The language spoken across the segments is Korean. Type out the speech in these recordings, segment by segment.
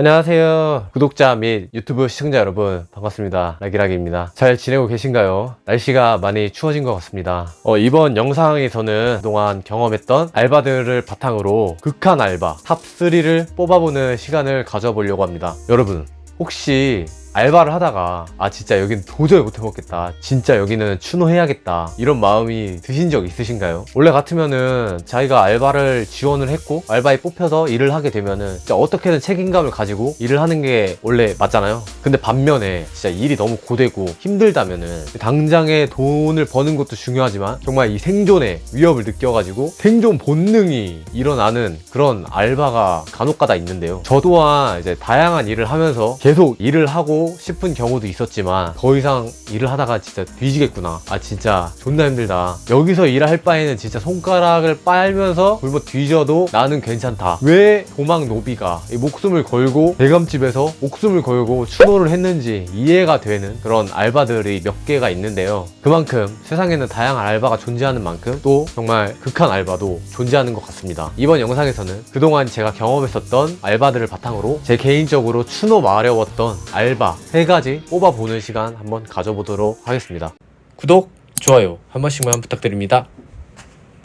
안녕하세요. 구독자 및 유튜브 시청자 여러분, 반갑습니다. 라기라기입니다. 잘 지내고 계신가요? 날씨가 많이 추워진 것 같습니다. 어, 이번 영상에서는 그동안 경험했던 알바들을 바탕으로 극한 알바 탑3를 뽑아보는 시간을 가져보려고 합니다. 여러분, 혹시 알바를 하다가 아 진짜 여긴 도저히 못 해먹겠다. 진짜 여기는 추노해야겠다. 이런 마음이 드신 적 있으신가요? 원래 같으면은 자기가 알바를 지원을 했고 알바에 뽑혀서 일을 하게 되면은 진짜 어떻게든 책임감을 가지고 일을 하는 게 원래 맞잖아요. 근데 반면에 진짜 일이 너무 고되고 힘들다면은 당장에 돈을 버는 것도 중요하지만 정말 이 생존의 위협을 느껴가지고 생존 본능이 일어나는 그런 알바가 간혹가다 있는데요. 저 또한 이제 다양한 일을 하면서 계속 일을 하고 싶은 경우도 있었지만 더 이상 일을 하다가 진짜 뒤지겠구나. 아 진짜 존나 힘들다. 여기서 일할 바에는 진짜 손가락을 빨면서 굶어 뒤져도 나는 괜찮다. 왜 도망 노비가 이 목숨을 걸고 대감집에서 목숨을 걸고 추노를 했는지 이해가 되는 그런 알바들이 몇 개가 있는데요. 그만큼 세상에는 다양한 알바가 존재하는 만큼 또 정말 극한 알바도 존재하는 것 같습니다. 이번 영상에서는 그동안 제가 경험했었던 알바들을 바탕으로 제 개인적으로 추노 마려웠던 알바 세 가지 뽑아보는 시간 한번 가져보도록 하겠습니다. 구독, 좋아요 한 번씩만 부탁드립니다.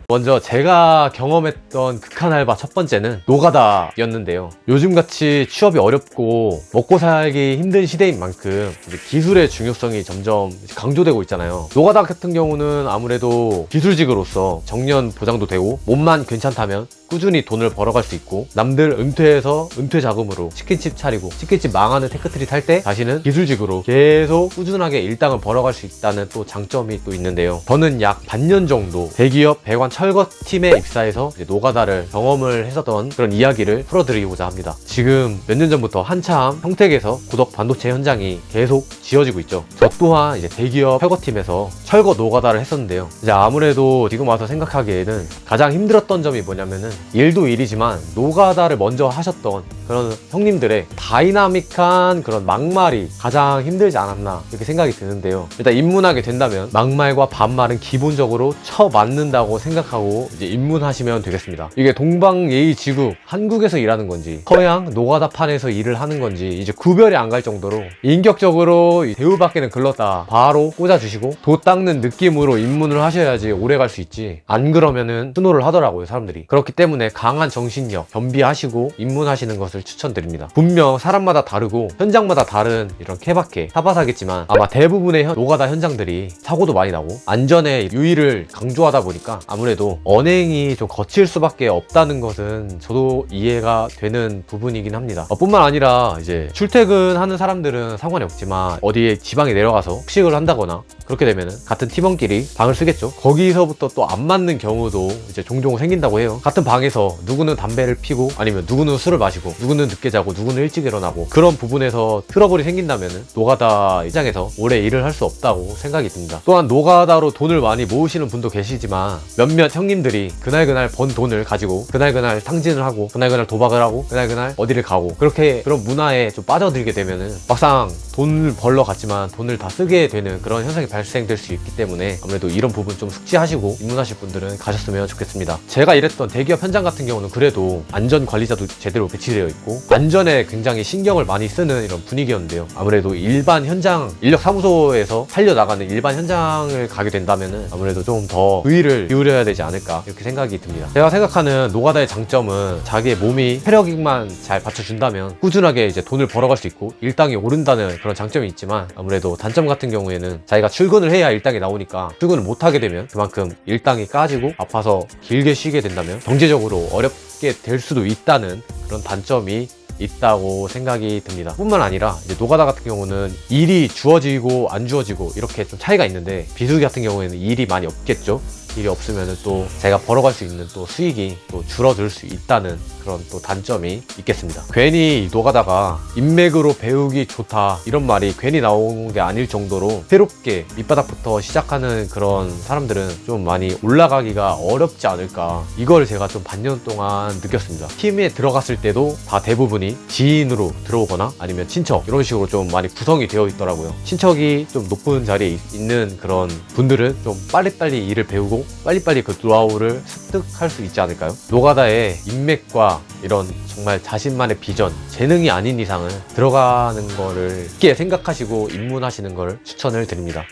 먼저 제가 경험했던 극한 알바 첫 번째는 노가다였는데요. 요즘같이 취업이 어렵고 먹고 살기 힘든 시대인 만큼 기술의 중요성이 점점 강조되고 있잖아요. 노가다 같은 경우는 아무래도 기술직으로서 정년 보장도 되고 몸만 괜찮다면 꾸준히 돈을 벌어갈 수 있고 남들 은퇴해서 은퇴 자금으로 치킨집 차리고 치킨집 망하는 테크트리 탈 때 다시는 기술직으로 계속 꾸준하게 일당을 벌어갈 수 있다는 또 장점이 또 있는데요. 저는 약 반년 정도 대기업 배관 철거 팀에 입사해서 노가다를 경험을 했었던 그런 이야기를 풀어드리고자 합니다. 지금 몇 년 전부터 한참 평택에서 고덕 반도체 현장이 계속 지어지고 있죠. 저 또한 이제 대기업 철거팀에서 철거 노가다를 했었는데요. 이제 아무래도 지금 와서 생각하기에는 가장 힘들었던 점이 뭐냐면은 일도 일이지만 노가다를 먼저 하셨던 그런 형님들의 다이나믹한 그런 막말이 가장 힘들지 않았나 이렇게 생각이 드는데요. 일단 입문하게 된다면 막말과 반말은 기본적으로 쳐맞는다고 생각하고 이제 입문하시면 되겠습니다. 이게 동방예의지국 한국에서 일하는 건지 서양 노가다판에서 일을 하는 건지 이제 구별이 안 갈 정도로 인격적으로 이 대우받기는 글렀다. 바로 꽂아주시고 도 닦는 느낌으로 입문을 하셔야지 오래 갈 수 있지. 안 그러면은 스노를 하더라고요 사람들이. 그렇기 때문에 강한 정신력 겸비하시고 입문하시는 것을 추천드립니다. 분명 사람마다 다르고 현장마다 다른 이런 케바케 타바사겠지만 아마 대부분의 현- 노가다 현장들이 사고도 많이 나고 안전에 유의를 강조하다 보니까 아무래도 언행이 좀 거칠 수밖에 없다는 것은 저도 이해가 되는 부분이긴 합니다. 어, 뿐만 아니라 이제 출퇴근하는 사람들은 상관이 없지만 어디에 지방에 내려가서 숙식을 한다거나 그렇게 되면 같은 팀원끼리 방을 쓰겠죠. 거기서부터 또 안 맞는 경우도 이제 종종 생긴다고 해요. 같은 방에서 누구는 담배를 피고 아니면 누구는 술을 마시고 누구는 늦게 자고 누구는 일찍 일어나고 그런 부분에서 트러블이 생긴다면 노가다 입장에서 오래 일을 할 수 없다고 생각이 듭니다. 또한 노가다로 돈을 많이 모으시는 분도 계시지만 몇몇 형님들이 그날그날 번 돈을 가지고 그날그날 탕진을 하고 그날그날 도박을 하고 그날그날 어디를 가고 그렇게 그런 문화에 좀 빠져들게 되면은 막상 돈을 벌러 갔지만 돈을 다 쓰게 되는 그런 현상이 발생될 수 있기 때문에 아무래도 이런 부분 좀 숙지하시고 입문하실 분들은 가셨으면 좋겠습니다. 제가 일했던 대기업 현장 같은 경우는 그래도 안전 관리자도 제대로 배치되어 있고 안전에 굉장히 신경을 많이 쓰는 이런 분위기였는데요. 아무래도 일반 현장 인력 사무소에서 살려 나가는 일반 현장을 가게 된다면은 아무래도 좀 더 의의를 기울여야 되지 않을까 이렇게 생각이 듭니다. 제가 생각하는 노가다의 장점은 자기의 몸이 체력만 잘 받쳐준다면 꾸준하게 이제 돈을 벌어갈 수 있고 일당이 오른다는 그런 장점이 있지만 아무래도 단점 같은 경우에는 자기가 출 근을 해야 일당이 나오니까 출근을 못 하게 되면 그만큼 일당이 까지고 아파서 길게 쉬게 된다면 경제적으로 어렵게 될 수도 있다는 그런 단점이 있다고 생각이 듭니다. 뿐만 아니라 이제 노가다 같은 경우는 일이 주어지고 안 주어지고 이렇게 좀 차이가 있는데 비수기 같은 경우에는 일이 많이 없겠죠. 일이 없으면 또 제가 벌어갈 수 있는 또 수익이 또 줄어들 수 있다는 그런 또 단점이 있겠습니다. 괜히 노가다가 인맥으로 배우기 좋다 이런 말이 괜히 나온 게 아닐 정도로 새롭게 밑바닥부터 시작하는 그런 사람들은 좀 많이 올라가기가 어렵지 않을까 이걸 제가 좀 반년 동안 느꼈습니다. 팀에 들어갔을 때도 다 대부분이 지인으로 들어오거나 아니면 친척 이런 식으로 좀 많이 구성이 되어 있더라고요. 친척이 좀 높은 자리에 있- 있는 그런 분들은 좀 빨리빨리 일을 배우고 빨리빨리 그 노하우를 습득할 수 있지 않을까요? 노가다의 인맥과 이런 정말 자신만의 비전, 재능이 아닌 이상은 들어가는 거를 깊게 생각하시고 입문하시는 걸 추천을 드립니다.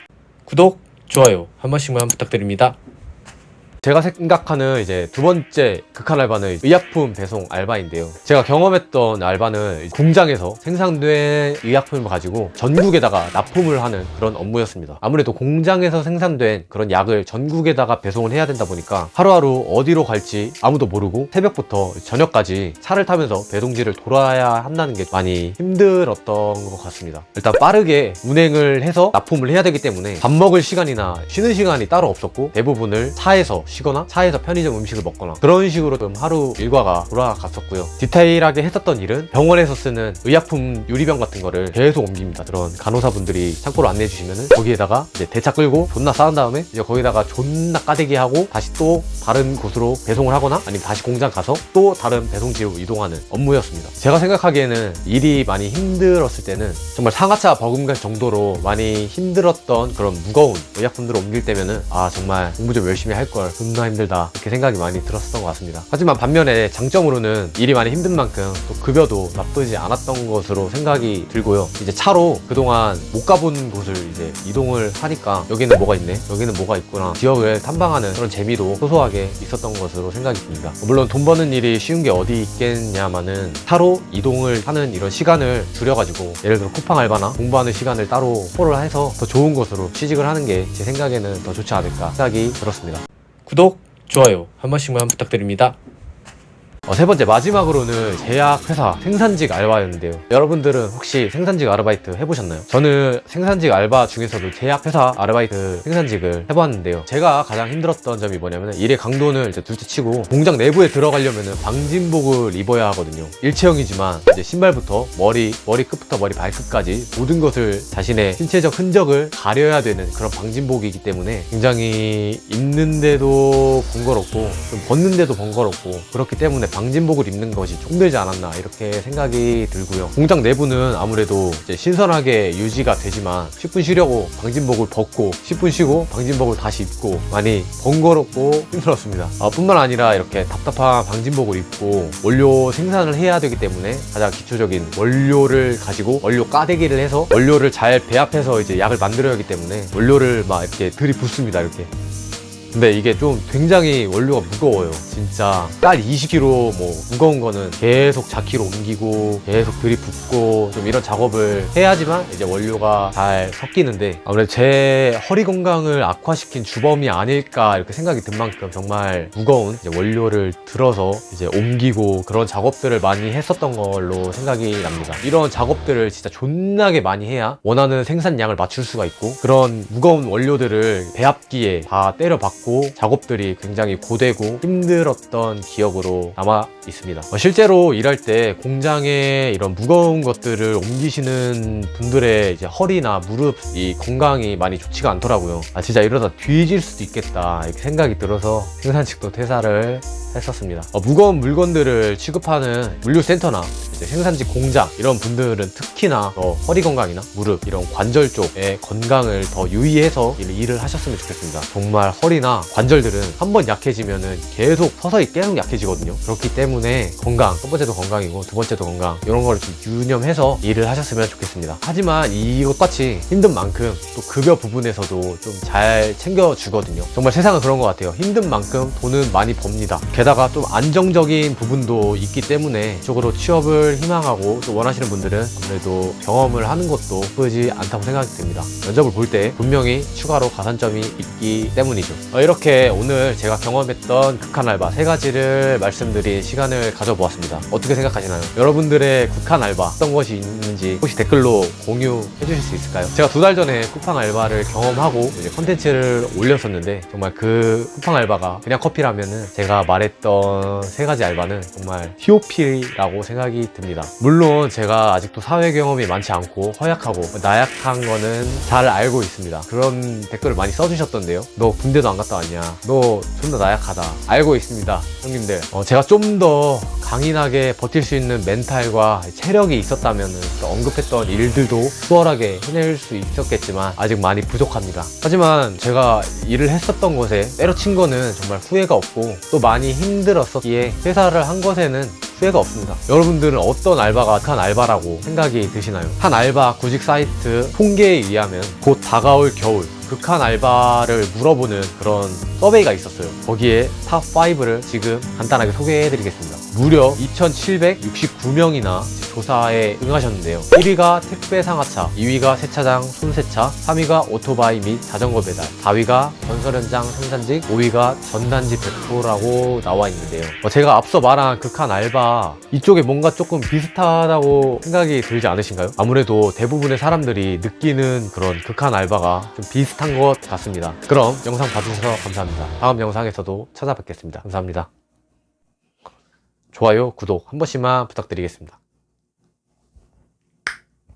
구독, 좋아요 한 번씩만 부탁드립니다. 제가 생각하는 이제 두 번째 극한 알바는 의약품 배송 알바인데요. 제가 경험했던 알바는 공장에서 생산된 의약품을 가지고 전국에다가 납품을 하는 그런 업무였습니다. 아무래도 공장에서 생산된 그런 약을 전국에다가 배송을 해야 된다 보니까 하루하루 어디로 갈지 아무도 모르고 새벽부터 저녁까지 차를 타면서 배송지를 돌아야 한다는 게 많이 힘들었던 것 같습니다. 일단 빠르게 운행을 해서 납품을 해야 되기 때문에 밥 먹을 시간이나 쉬는 시간이 따로 없었고 대부분을 차에서 쉬거나 차에서 편의점 음식을 먹거나 그런 식으로 좀 하루 일과가 돌아갔었고요. 디테일하게 했었던 일은 병원에서 쓰는 의약품 유리병 같은 거를 계속 옮깁니다. 그런 간호사분들이 창고로 안내해 주시면은 거기에다가 이제 대차 끌고 존나 쌓은 다음에 이제 거기다가 존나 까대기 하고 다시 또 다른 곳으로 배송을 하거나 아니면 다시 공장 가서 또 다른 배송지로 이동하는 업무였습니다. 제가 생각하기에는 일이 많이 힘들었을 때는 정말 상하차 버금갈 정도로 많이 힘들었던 그런 무거운 의약품들을 옮길 때면은 아 정말 공부 좀 열심히 할걸 존나 힘들다 이렇게 생각이 많이 들었었던 것 같습니다. 하지만 반면에 장점으로는 일이 많이 힘든 만큼 또 급여도 나쁘지 않았던 것으로 생각이 들고요. 이제 차로 그동안 못 가본 곳을 이제 이동을 하니까 여기는 뭐가 있네, 여기는 뭐가 있구나 지역을 탐방하는 그런 재미도 소소하게 있었던 것으로 생각이 듭니다. 물론 돈 버는 일이 쉬운 게 어디 있겠냐마는 차로 이동을 하는 이런 시간을 줄여가지고 예를 들어 쿠팡 알바나 공부하는 시간을 따로 포를 해서 더 좋은 곳으로 취직을 하는 게 제 생각에는 더 좋지 않을까 생각이 들었습니다. 구독, 좋아요 한 번씩만 부탁드립니다. 어, 세 번째 마지막으로는 제약회사 생산직 알바였는데요. 여러분들은 혹시 생산직 아르바이트 해보셨나요? 저는 생산직 알바 중에서도 제약회사 아르바이트 생산직을 해봤는데요. 제가 가장 힘들었던 점이 뭐냐면 일의 강도는 이제 둘째 치고 공장 내부에 들어가려면 방진복을 입어야 하거든요. 일체형이지만 이제 신발부터 머리, 머리 끝부터 머리 발끝까지 모든 것을 자신의 신체적 흔적을 가려야 되는 그런 방진복이기 때문에 굉장히 입는데도 번거롭고 좀 벗는데도 번거롭고 그렇기 때문에 방진복을 입는 것이 좀 힘들지 않았나 이렇게 생각이 들고요. 공장 내부는 아무래도 신선하게 유지가 되지만 10분 쉬려고 방진복을 벗고 10분 쉬고 방진복을 다시 입고 많이 번거롭고 힘들었습니다. 아, 뿐만 아니라 이렇게 답답한 방진복을 입고 원료 생산을 해야 되기 때문에 가장 기초적인 원료를 가지고 원료 까대기를 해서 원료를 잘 배합해서 이제 약을 만들어야 하기 때문에 원료를 막 이렇게 들이붓습니다 이렇게 근데 이게 좀 굉장히 원료가 무거워요. 진짜 딸 20kg 뭐 무거운 거는 계속 자키로 옮기고 계속 들이붓고 좀 이런 작업을 해야지만 이제 원료가 잘 섞이는데 아무래도 제 허리 건강을 악화시킨 주범이 아닐까 이렇게 생각이 든 만큼 정말 무거운 원료를 들어서 이제 옮기고 그런 작업들을 많이 했었던 걸로 생각이 납니다. 이런 작업들을 진짜 존나게 많이 해야 원하는 생산량을 맞출 수가 있고 그런 무거운 원료들을 배합기에 다 때려 박고 작업들이 굉장히 고되고 힘들었던 기억으로 남아 있습니다. 어, 실제로 일할 때 공장에 이런 무거운 것들을 옮기시는 분들의 이제 허리나 무릎 이 건강이 많이 좋지가 않더라고요. 아 진짜 이러다 뒤질 수도 있겠다 이렇게 생각이 들어서 생산직도 퇴사를 했었습니다. 어, 무거운 물건들을 취급하는 물류센터나 이제 생산직 공장 이런 분들은 특히나 더 허리 건강이나 무릎 이런 관절 쪽의 건강을 더 유의해서 일- 일을 하셨으면 좋겠습니다. 정말 허리나 관절들은 한 번 약해지면은 계속 서서히 계속 약해지거든요. 그렇기 때문에 건강 첫 번째도 건강이고 두 번째도 건강 이런 좀 유념해서 일을 하셨으면 좋겠습니다. 하지만 이것같이 힘든 만큼 또 급여 부분에서도 좀 잘 챙겨주거든요. 정말 세상은 그런 것 같아요. 힘든 만큼 돈은 많이 법니다. 게다가 좀 안정적인 부분도 있기 때문에 이쪽으로 취업을 희망하고 또 원하시는 분들은 아무래도 경험을 하는 것도 나쁘지 않다고 생각이 듭니다. 면접을 볼 때 분명히 추가로 가산점이 있기 때문이죠. 어, 이렇게 오늘 제가 경험했던 극한 알바 세 가지를 말씀드린 시간을 가져보았습니다. 어떻게 생각하시나요? 여러분들의 극한 알바 어떤 것이 있는지 혹시 댓글로 공유해 주실 수 있을까요? 제가 두 달 전에 쿠팡 알바를 경험하고 이제 컨텐츠를 올렸었는데 정말 그 쿠팡 알바가 그냥 커피라면은 제가 말했던 세 가지 알바는 정말 TOP라고 생각이 듭니다. 물론 제가 아직도 사회 경험이 많지 않고 허약하고 나약한 거는 잘 알고 있습니다. 그런 댓글을 많이 써주셨던데요. 너 군대도 안 갔다 왔냐? 너 존나 나약하다. 알고 있습니다. 형님들. 어, 제가 좀 더 강인하게 버틸 수 있는 멘탈과 체력이 있었다면 언급했던 일들도 수월하게 해낼 수 있었겠지만 아직 많이 부족합니다. 하지만 제가 일을 했었던 것에 때려친 거는 정말 후회가 없고 또 많이 힘들었었기에 회사를 한 것에는 수혜가 없습니다. 여러분들은 어떤 알바가 극한 알바라고 생각이 드시나요? 한 알바 구직 사이트 통계에 의하면 곧 다가올 겨울 극한 알바를 물어보는 그런 서베이가 있었어요. 거기에 탑5를 지금 간단하게 소개해 드리겠습니다. 무려 2,769명이나 조사에 응하셨는데요. 1위가 택배 상하차, 2위가 세차장 손세차, 3위가 오토바이 및 자전거 배달, 4위가 건설 현장 생산직, 5위가 전단지 배포라고 나와 있는데요. 어, 제가 앞서 말한 극한 알바 이쪽에 뭔가 조금 비슷하다고 생각이 들지 않으신가요? 아무래도 대부분의 사람들이 느끼는 그런 극한 알바가 좀 비슷한 것 같습니다. 그럼 영상 봐주셔서 감사합니다. 다음 영상에서도 찾아뵙겠습니다. 감사합니다. 좋아요, 구독 한 번씩만 부탁드리겠습니다.